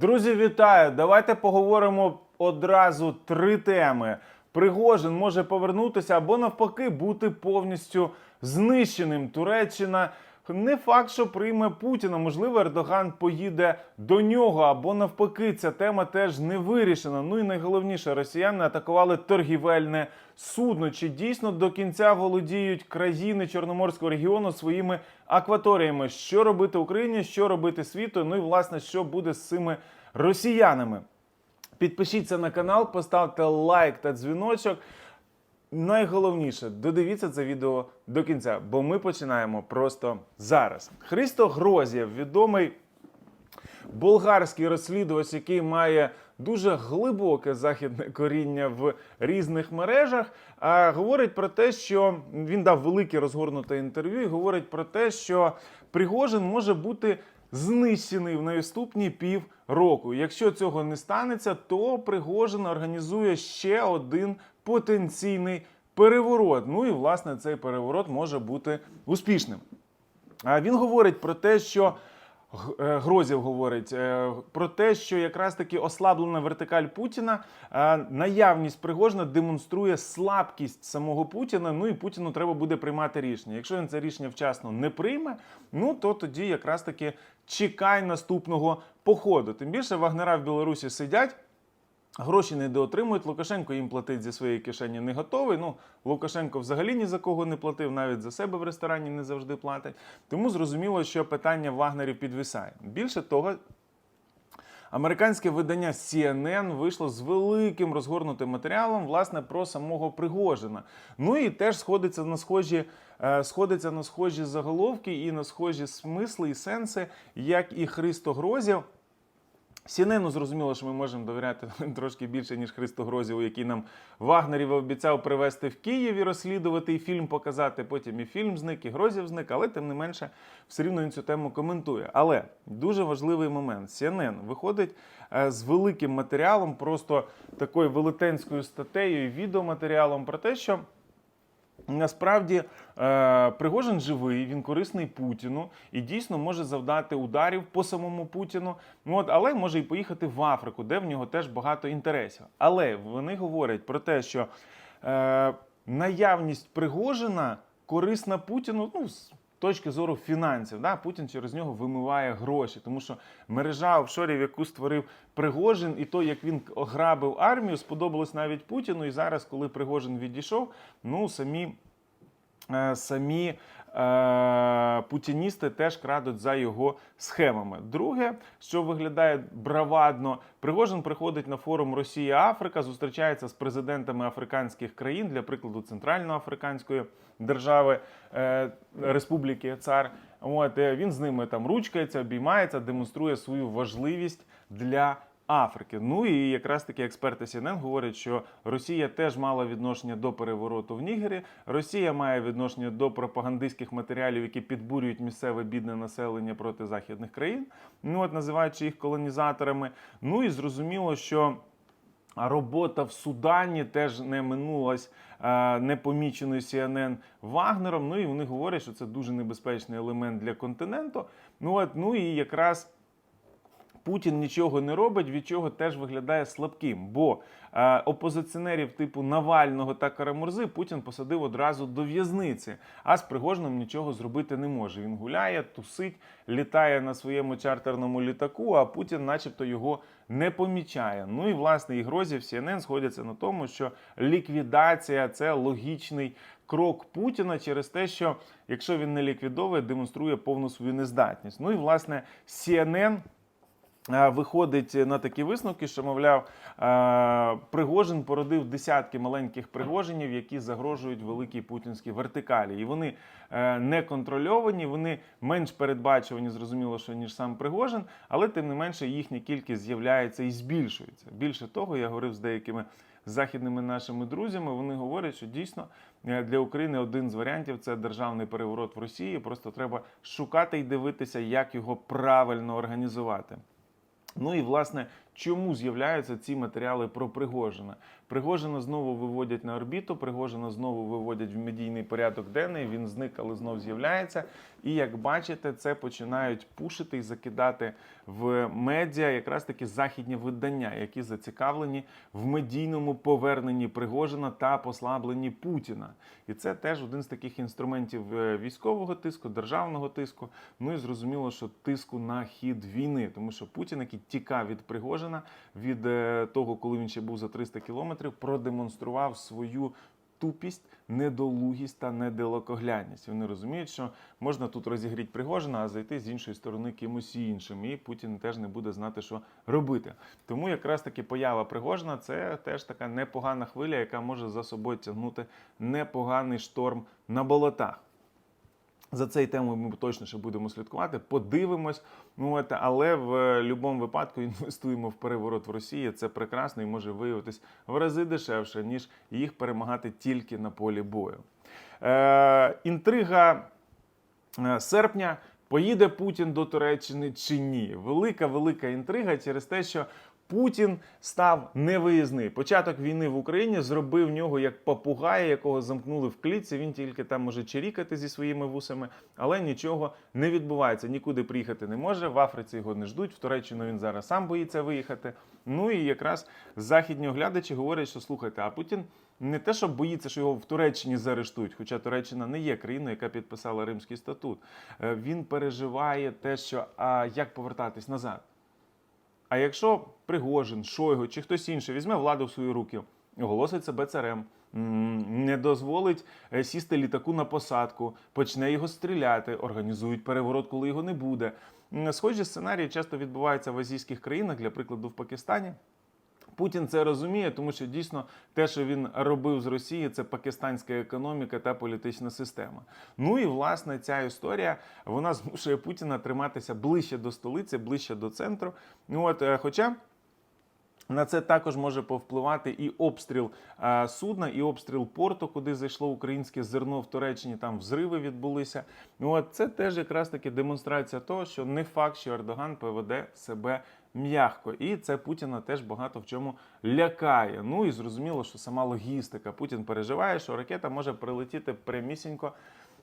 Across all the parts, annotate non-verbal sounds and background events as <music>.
Друзі, вітаю! Давайте поговоримо одразу три теми. Пригожин може повернутися або навпаки бути повністю знищеним. Туреччина не факт, що прийме Путіна. Можливо, Ердоган поїде до нього, або навпаки, ця тема теж не вирішена. Ну і найголовніше, росіяни атакували торгівельне судно. Чи дійсно до кінця володіють країни Чорноморського регіону своїми акваторіями? Що робити Україні, що робити світу? Ну і власне, що буде з цими росіянами? Підпишіться на канал, поставте лайк та дзвіночок. Найголовніше, додивіться це відео до кінця, бо ми починаємо просто зараз. Христо Грозєв, відомий болгарський розслідувач, який має дуже глибоке західне коріння в різних мережах, говорить про те, що він дав велике розгорнуте інтерв'ю і говорить про те, що Пригожин може бути знищений в наступні пів року. Якщо цього не станеться, то Пригожин організує ще один потенційний переворот. Ну і власне цей переворот може бути успішним. А Він говорить про те, що е, говорить е, про те, що якраз таки ослаблена вертикаль Путіна, наявність Пригожина демонструє слабкість самого Путіна. Ну і Путіну треба буде приймати рішення. Якщо він це рішення вчасно не прийме, ну то тоді якраз таки чекай наступного походу. Тим більше вагнера в Білорусі сидять. Гроші не доотримують. Лукашенко їм платить зі своєї кишені не готовий. Ну, Лукашенко взагалі ні за кого не платив, навіть за себе в ресторані не завжди платить. Тому зрозуміло, що питання вагнерів підвисає. Більше того, Американське видання CNN вийшло з великим розгорнутим матеріалом власне про самого Пригожина. Ну і теж сходиться на схожі, е, сходиться на схожі заголовки і на схожі смисли і сенси, як і Христо Грозєв. Сінену зрозуміло, що ми можемо довіряти <laughs> трошки більше, ніж Христо Грозєву, який нам Вагнерів обіцяв привезти в Київ і розслідувати, і фільм показати. Потім і фільм зник, і Грозєв зник, але тим не менше все рівно він цю тему коментує. Але дуже важливий момент. CNN виходить е, з великим матеріалом, просто такою велетенською статтею і відеоматеріалом про те, що. Насправді е, Пригожин живий, він корисний Путіну і дійсно може завдати ударів по самому Путіну. Ну от, але може і поїхати в Африку, де в нього теж багато інтересів. Але вони говорять про те, що е, наявність Пригожина корисна Путіну. Ну, точки зору фінансів, да, Путін через нього вимиває гроші, тому що мережа офшорів, яку створив Пригожин, і то, як він ограбив армію, сподобалось навіть Путіну. І зараз, коли Пригожин відійшов, ну самі. е, Самі е, путіністи теж крадуть за його схемами. Друге, що виглядає бравадно, Пригожин приходить на форум Росія-Африка, зустрічається з президентами африканських країн, для прикладу Центральноафриканської держави е, Республіки Цар. От е, він з ними там ручкається, обіймається, демонструє свою важливість для. Африки. Ну і якраз таки експерти CNN говорять, що Росія теж мала відношення до перевороту в Нігері. Росія має відношення до пропагандистських матеріалів, які підбурюють місцеве бідне населення проти західних країн. Ну от називаючи їх колонізаторами. Ну і зрозуміло, що. Робота в Судані теж не минулась е, непоміченою CNN Вагнером. Ну і вони говорять, що це дуже небезпечний елемент для континенту. Ну от ну і якраз. Путін нічого не робить, від чого теж виглядає слабким. Бо е, опозиціонерів типу Навального та Карамурзи Путін посадив одразу до в'язниці, а з Пригожним нічого зробити не може. Він гуляє, тусить, літає на своєму чартерному літаку, а Путін, начебто, його не помічає. Ну і власне і Грозів CNN сходяться на тому, що ліквідація це логічний крок Путіна через те, що якщо він не ліквідовує, демонструє повну свою нездатність. Ну і власне CNN виходить на такі висновки, що мовляв, е, Пригожин породив десятки маленьких пригожинів, які загрожують великій путінській вертикалі. І вони е, не контрольовані, вони менш передбачувані, зрозуміло, що ніж сам Пригожин, але тим не менше їхня кількість з'являється і збільшується. Більше того, я говорив з деякими західними нашими друзями. Вони говорять, що дійсно е, для України один з варіантів це державний переворот в Росії. Просто треба шукати і дивитися, як його правильно організувати. Ну і власне, чому з'являються ці матеріали про Пригожина? Пригожина знову виводять на орбіту, Пригожина знову виводять в медійний порядок денний. Він зник, але знов з'являється. І як бачите, це починають пушити і закидати в медіа якраз такі західні видання, які зацікавлені в медійному поверненні Пригожина та послабленні Путіна. І це теж один з таких інструментів е, військового тиску, державного тиску. Ну і зрозуміло, що тиску на хід війни, тому що Путін, який тікав від Пригожина, від е, того, коли він ще був за 300 кілометрів, продемонстрував свою тупість, недолугість та недалекоглядність. Вони розуміють, що можна тут розігріти Пригожина, а зайти з іншої сторони кимось іншим. І Путін теж не буде знати, що робити. Тому якраз таки поява Пригожина це теж така непогана хвиля, яка може за собою тягнути непоганий шторм на болотах. За цей тему ми точно ще будемо слідкувати. Подивимось. Ну от, але в будь-якому випадку інвестуємо в переворот в Росії. Це прекрасно і може виявитись в рази дешевше, ніж їх перемагати тільки на полі бою. Е, інтрига е, серпня. Поїде Путін до Туреччини чи ні? Велика велика інтрига через те, що Путін став невиїзний. Початок війни в Україні зробив нього як попугая, якого замкнули в клітці. Він тільки там може чирікати зі своїми вусами, але нічого не відбувається. Нікуди приїхати не може. В Африці його не ждуть. В Туреччину він зараз сам боїться виїхати. Ну і якраз західні оглядачі говорять, що слухайте, а Путін не те, що боїться, що його в Туреччині заарештують, хоча Туреччина не є країною, яка підписала Римський статут. Е, Він переживає те, що а як повертатись назад. А якщо Пригожин, Шойгу чи хтось інший візьме владу в свої руки, оголосить себе царем, не дозволить е, сісти літаку на посадку, почне його стріляти, організують переворот, коли його не буде. Схожі сценарії часто відбуваються в азійських країнах, для прикладу, в Пакистані. Путін це розуміє, тому що дійсно те, що він робив з Росії, це пакистанська економіка та політична система. Ну і власне ця історія вона змушує Путіна триматися ближче до столиці, ближче до центру. Ну от, е, хоча. На це також може повпливати і обстріл е, судна, і обстріл порту, куди зайшло українське зерно в Туреччині. Там взриви відбулися. Ну, от це теж якраз таки демонстрація того, що не факт, що Ердоган поведе себе м'ягко, і це Путіна теж багато в чому лякає. Ну і зрозуміло, що сама логістика. Путін переживає, що ракета може прилетіти прямісінько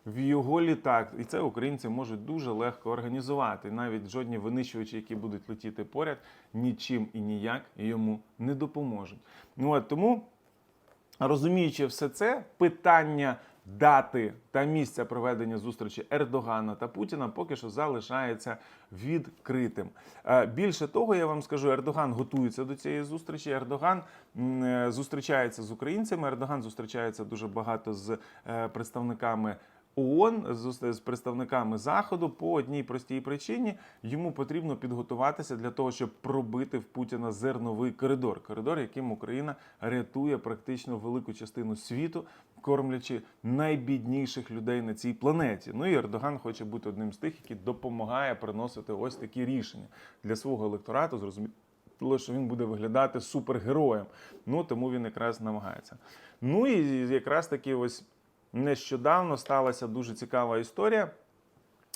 в його літак, і це українці можуть дуже легко організувати. Навіть жодні винищувачі, які будуть летіти поряд, нічим і ніяк йому не допоможуть. Ну от тому, розуміючи все це, питання дати та місця проведення зустрічі Ердогана та Путіна поки що залишається відкритим. Е, Більше того, я вам скажу, Ердоган готується до цієї зустрічі. Ердоган е, зустрічається з українцями. Ердоган зустрічається дуже багато з е, представниками. ООН з, представниками заходу по одній простій причині йому потрібно підготуватися для того, щоб пробити в Путіна зерновий коридор. Коридор, яким Україна рятує практично велику частину світу, кормлячи найбідніших людей на цій планеті. Ну і Ердоган хоче бути одним з тих, який допомагає приносити ось такі рішення для свого електорату. Зрозуміло, що він буде виглядати супергероєм. Ну тому він якраз намагається. Ну і якраз таки ось. Нещодавно сталася дуже цікава історія.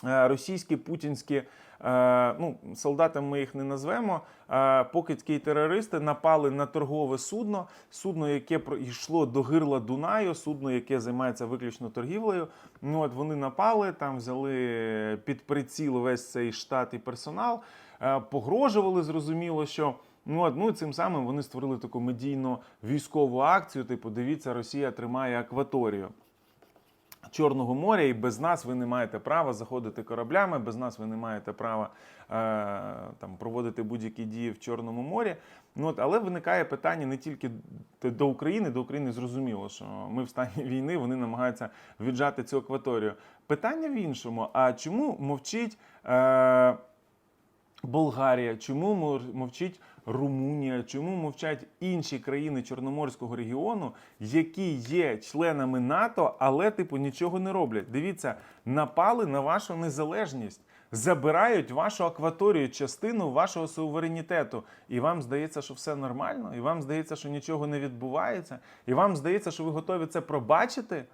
Е, Російські путінські е, ну, солдатами ми їх не назвемо. е, Покидькі терористи напали на торгове судно, судно, яке йшло до гирла Дунаю, судно, яке займається виключно торгівлею. Ну от вони напали, там взяли під приціл весь цей штат і персонал, погрожували, зрозуміло, що. Ну, от, ну цим самим вони створили таку медійно військову акцію. Типу, дивіться, Росія тримає акваторію. Чорного моря, і без нас ви не маєте права заходити кораблями, без нас ви не маєте права е, там проводити будь-які дії в Чорному морі. Ну от, але виникає питання не тільки до України, до України зрозуміло, що ми в стані <laughs> війни, вони намагаються віджати цю акваторію. Питання в іншому: а чому мовчить? Е, Болгарія, чому мов- мовчить Румунія, чому мовчать інші країни Чорноморського регіону, які є членами НАТО, але типу нічого не роблять. Дивіться, напали на вашу незалежність, забирають вашу акваторію, частину вашого суверенітету. І вам здається, що все нормально, і вам здається, що нічого не відбувається, і вам здається, що ви готові це пробачити.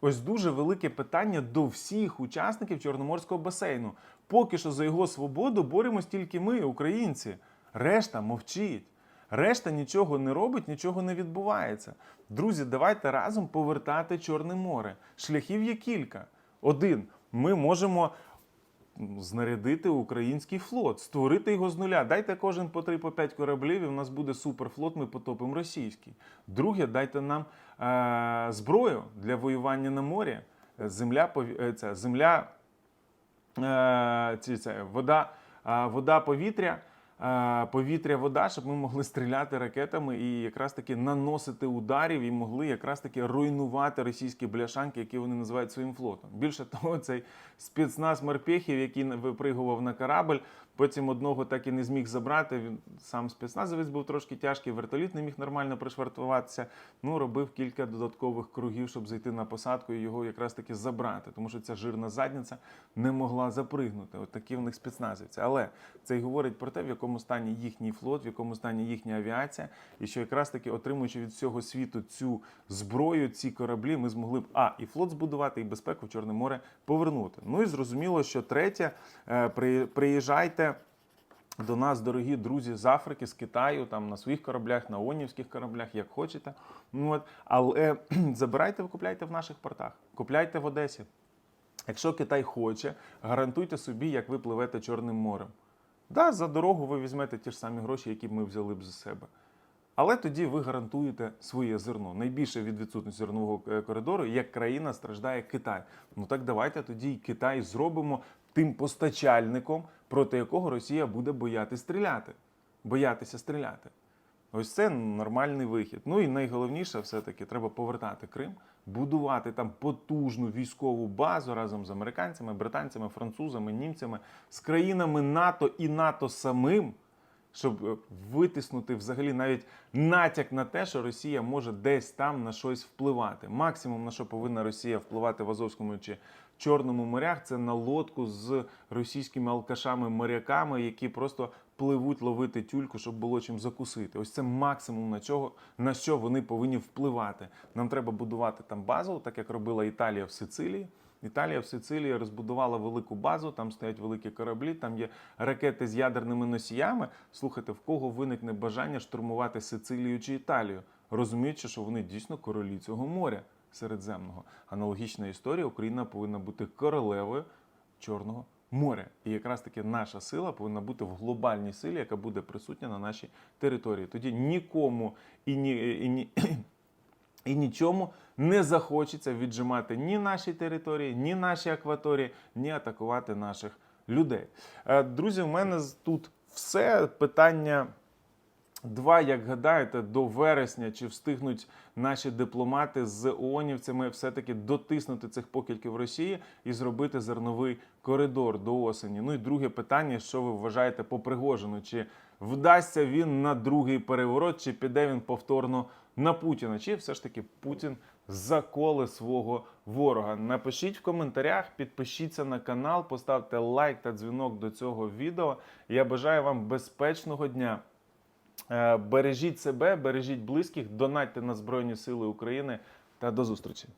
Ось дуже велике питання до всіх учасників Чорноморського басейну. Поки що за його свободу боремось тільки ми, українці. Решта мовчить. Решта нічого не робить, нічого не відбувається. Друзі, давайте разом повертати Чорне море. Шляхів є кілька. Один ми можемо знарядити український флот, створити його з нуля. Дайте кожен по 3 по 5 кораблів, і в нас буде суперфлот, ми потопимо російський. Друге, дайте нам е- зброю для воювання на морі. Земля, е, земля е, це, вода, е, вода, повітря, повітря, вода, щоб ми могли стріляти ракетами і якраз таки наносити ударів і могли якраз таки руйнувати російські бляшанки, які вони називають своїм флотом. Більше того, цей спецназ морпехів, який випригував на корабль, потім одного так і не зміг забрати. Він сам спецназовець був трошки тяжкий, вертоліт не міг нормально пришвартуватися. Ну, робив кілька додаткових кругів, щоб зайти на посадку і його якраз таки забрати, тому що ця жирна задниця не могла запригнути. От такі в них спецназівці. Але це й говорить про те, в якому стані їхній флот, в якому стані їхня авіація, і що якраз таки отримуючи від всього світу цю зброю, ці кораблі, ми змогли б а і флот збудувати, і безпеку в Чорне море повернути. Ну і зрозуміло, що третє, е, приїжджайте. До нас, дорогі друзі з Африки, з Китаю, там на своїх кораблях, на онівських кораблях, як хочете. Ну, от, але <clears throat> забирайте, ви купляйте в наших портах, купляйте в Одесі. Якщо Китай хоче, гарантуйте собі, як ви пливете Чорним морем. Да, за дорогу ви візьмете ті ж самі гроші, які ми взяли б за себе. Але тоді ви гарантуєте своє зерно. Найбільше від відсутності зернового е, коридору, як країна страждає Китай. Ну так давайте тоді й Китай зробимо тим постачальником, проти якого Росія буде бояти стріляти. Боятися стріляти. Ось це нормальний вихід. Ну і найголовніше, все-таки треба повертати Крим, будувати там потужну військову базу разом з американцями, британцями, французами, німцями, з країнами НАТО і НАТО самим, щоб е, витиснути взагалі навіть натяк на те, що Росія може десь там на щось впливати. Максимум на що повинна Росія впливати в Азовському чи Чорному морях, це на лодку з російськими алкашами-моряками, які просто пливуть ловити тюльку, щоб було чим закусити. Ось це максимум на чого на що вони повинні впливати. Нам треба будувати там базу, так як робила Італія в Сицилії. Італія в Сицилії розбудувала велику базу, там стоять великі кораблі, там є ракети з ядерними носіями. Слухайте, в кого виникне бажання штурмувати Сицилію чи Італію, розуміючи, що вони дійсно королі цього моря Середземного. Аналогічна історія Україна повинна бути королевою Чорного моря. І якраз таки наша сила повинна бути в глобальній силі, яка буде присутня на нашій території. Тоді нікому і ні. І ні і нічому не захочеться віджимати ні наші території, ні наші акваторії, ні атакувати наших людей. Е, Друзі, у мене тут все питання. Два, як гадаєте, до вересня чи встигнуть наші дипломати з ООНівцями все-таки дотиснути цих покільків Росії і зробити зерновий коридор до осені? Ну і друге питання: що ви вважаєте по Пригожину? Чи вдасться він на другий переворот, чи піде він повторно на Путіна? Чи все ж таки Путін заколе свого ворога? Напишіть в коментарях, підпишіться на канал, поставте лайк та дзвінок до цього відео. Я бажаю вам безпечного дня. Е, Бережіть себе, бережіть близьких, донатьте на Збройні Сили України та до зустрічі.